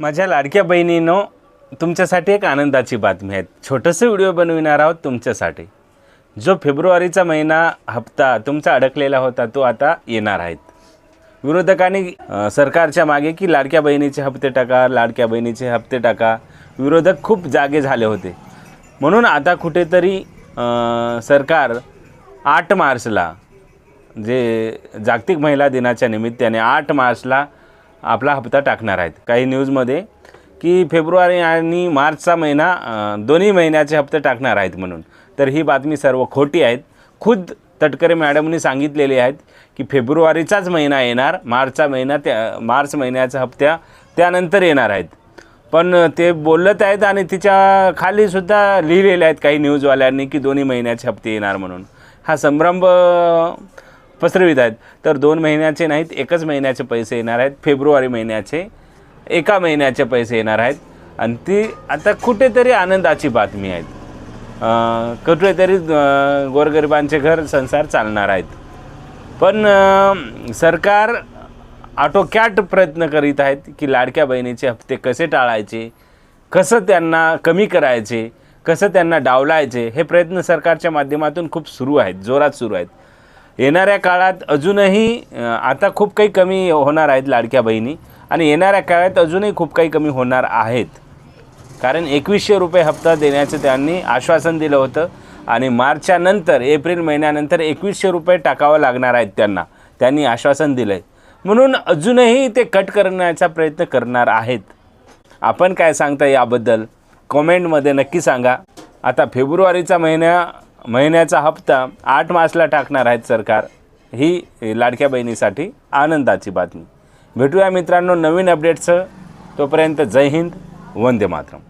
माझ्या लाडक्या बहिणीनो तुमच्यासाठी एक आनंदाची बातमी आहे. छोटंसं व्हिडिओ बनविणार आहोत तुमच्यासाठी. जो फेब्रुवारीचा महिना हप्ता तुमचा अडकलेला होता तो आता येणार आहेत विरोधकांनी सरकारच्या मागे की लाडक्या बहिणीचे हप्ते टाका लाडक्या बहिणीचे हप्ते टाका. विरोधक खूप जागे झाले होते. म्हणून आता कुठेतरी सरकार आठ मार्चला जे जागतिक महिला दिनाच्या निमित्ताने आठ मार्चला आपला हप्ता टाकणार आहेत. काही न्यूजमध्ये की फेब्रुवारी आणि मार्चचा महिना दोन्ही महिन्याचे हप्ते टाकणार आहेत म्हणून. तर ही बातमी सर्व खोटी आहेत. खुद तटकरे मॅडमनी सांगितलेली आहेत की फेब्रुवारीचाच महिना येणार मार्चचा महिना त्या मार्च महिन्याच्या हप्त्या त्यानंतर येणार आहेत. पण ते बोलत आहेत आणि तिच्या खालीसुद्धा लिहिलेले आहेत काही न्यूजवाल्यांनी की दोन्ही महिन्याचे हप्ते येणार म्हणून. हा संभ्रम पसरवित आहेत. तर दोन महिन्याचे नाहीत एकच महिन्याचे पैसे येणार आहेत. फेब्रुवारी महिन्याचे एका महिन्याचे पैसे येणार आहेत. आणि ती आता कुठेतरी आनंदाची बातमी आहेत. कुठेतरी गोरगरिबांचे घर संसार चालणार आहेत. पण सरकार आटोक्याट प्रयत्न करीत आहेत की लाडक्या बहिणीचे हप्ते कसे टाळायचे कसं त्यांना कमी करायचे कसं त्यांना डावलायचे हे प्रयत्न सरकारच्या माध्यमातून खूप सुरू आहेत जोरात सुरू आहेत. येणाऱ्या काळात अजूनही आता खूप काही कमी होणार आहेत लाडक्या बहिणी आणि येणाऱ्या काळात अजूनही खूप काही कमी होणार आहेत. कारण एकवीसशे रुपये हप्ता देण्याचं त्यांनी आश्वासन दिलं होतं आणि मार्चच्या नंतर एप्रिल महिन्यानंतर एकवीसशे रुपये टाकावं लागणार आहेत त्यांना. त्यांनी आश्वासन दिलं आहे म्हणून अजूनही ते कट करण्याचा प्रयत्न करणार आहेत. आपण काय सांगता याबद्दल? कॉमेंटमध्ये नक्की सांगा. आता फेब्रुवारीचा महिना महिन्याचा हप्ता आठ मार्चला टाकणार आहेत सरकार. ही लाडक्या बहिणीसाठी आनंदाची बातमी. भेटूया मित्रांनो नवीन अपडेट्सचं तोपर्यंत जय हिंद वंदे मातरम.